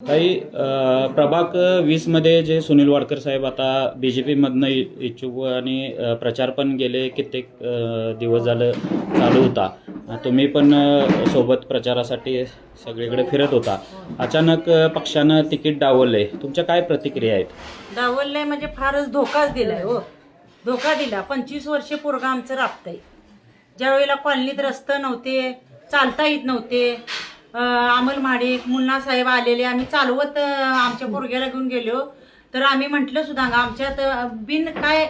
काही अ, प्रभाग वीसमध्ये जे सुनील वाडकर साहेब आता बी जे पीमधनं इच्छुक आणि प्रचार पण गेले कित्येक दिवस झालं चालू होता. तुम्ही पण सोबत प्रचारासाठी सगळीकडे फिरत होता. अचानक पक्षानं तिकीट डावललंय तुमच्या काय प्रतिक्रिया आहेत? डावललंय म्हणजे फारच धोकाच दिलाय हो. धोका दिला. पंचवीस वर्षे पोरगा आमचं राबतंय. ज्या वेळेला कॉलनीत रस्ते नव्हते चालता येत नव्हते अमल महाडिक मुन्ना साहेब आलेले आम्ही चालवत आमच्या पोरग्याला घेऊन गेलो. तर आम्ही म्हटलं सुद्धा आमच्यात बिन काय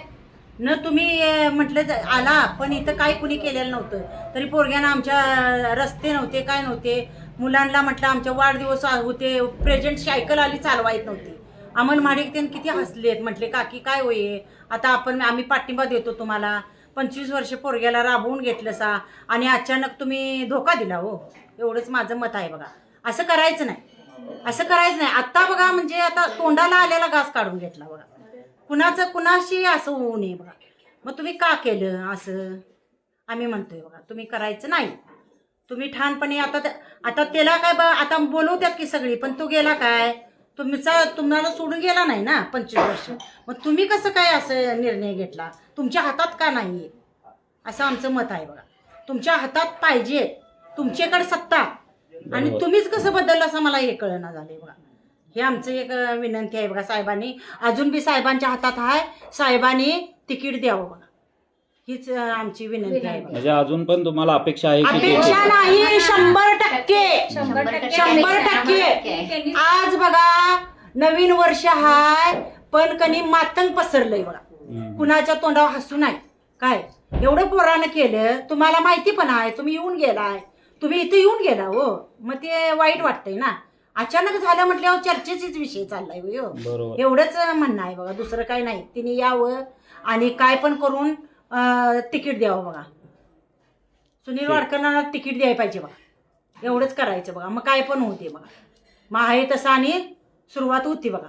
न तुम्ही म्हटलं आला पण इथं काय कुणी केलेलं नव्हतं. तरी पोरग्यानं आमच्या रस्ते नव्हते काय नव्हते. मुलांना म्हटलं आमच्या वाढदिवस होते प्रेझेंट सायकल आली चालवा येत नव्हती. अमल महाडिक त्यांनी किती हसलेत म्हटले काकी काय होये? आता आपण आम्ही पाठिंबा देतो तुम्हाला. पंचवीस वर्ष पोरग्याला राबवून घेतलं सा आणि अचानक तुम्ही धोका दिला हो. एवढंच माझं मत आहे बघा. असं करायचं नाही. असं करायचं नाही. आत्ता बघा म्हणजे आता तोंडाला आलेला घास काढून घेतला बघा. कुणाचं कुणाशी असं होऊ नये बघा. मग तुम्ही का केलं असं? आम्ही म्हणतोय बघा. तुम्ही करायचं नाही. तुम्ही ठाणपणे आता त्या- आता त्याला काय बा आता बोलवत्यात की सगळी पण तो गेला काय? तुमचा तुम्हाला सोडून गेला नाही ना पंचवीस वर्ष. मग तुम्ही कसं काय असं निर्णय घेतला? तुमच्या हातात का नाही असं आमचं मत आहे बघा. तुमच्या हातात पाहिजे तुमच्याकडे सत्ता. आणि. तुम्हीच कसं बदललं असं मला हे कळना झालंय बघा. हे आमचं एक विनंती आहे बघा साहेबांनी. अजून बी साहेबांच्या हातात आहे साहेबांनी तिकीट द्यावं बघा. हीच आमची विनंती आहे बघा. म्हणजे अजून पण तुम्हाला अपेक्षा आहे की अपेक्षा नाही शंभर टक्के. शंभर टक्के. आज बघा नवीन वर्ष हाय पण कनी मातंग पसरलंय बघा. हम्म. कुणाच्या तोंडावर हसू नाही. काय? एवढं पोरानं केलं तुम्हाला माहिती पण आहे तुम्ही येऊन गेलाय. तुम्ही इथे येऊन गेला हो. मग ते वाईट वाटतंय ना. अचानक झालं म्हटल्यावर चर्चेचाच विषय चाललाय हो. एवढंच म्हणणं आहे बघा दुसरं काही नाही. तिने यावं आणि काय पण करून तिकीट द्यावं बघा. सुनील वाडकरांना तिकीट द्यायला पाहिजे बघा. एवढंच करायचं बघा. मग काय पण होते बघा. मग आहे तसं आणि सुरुवात होती बघा.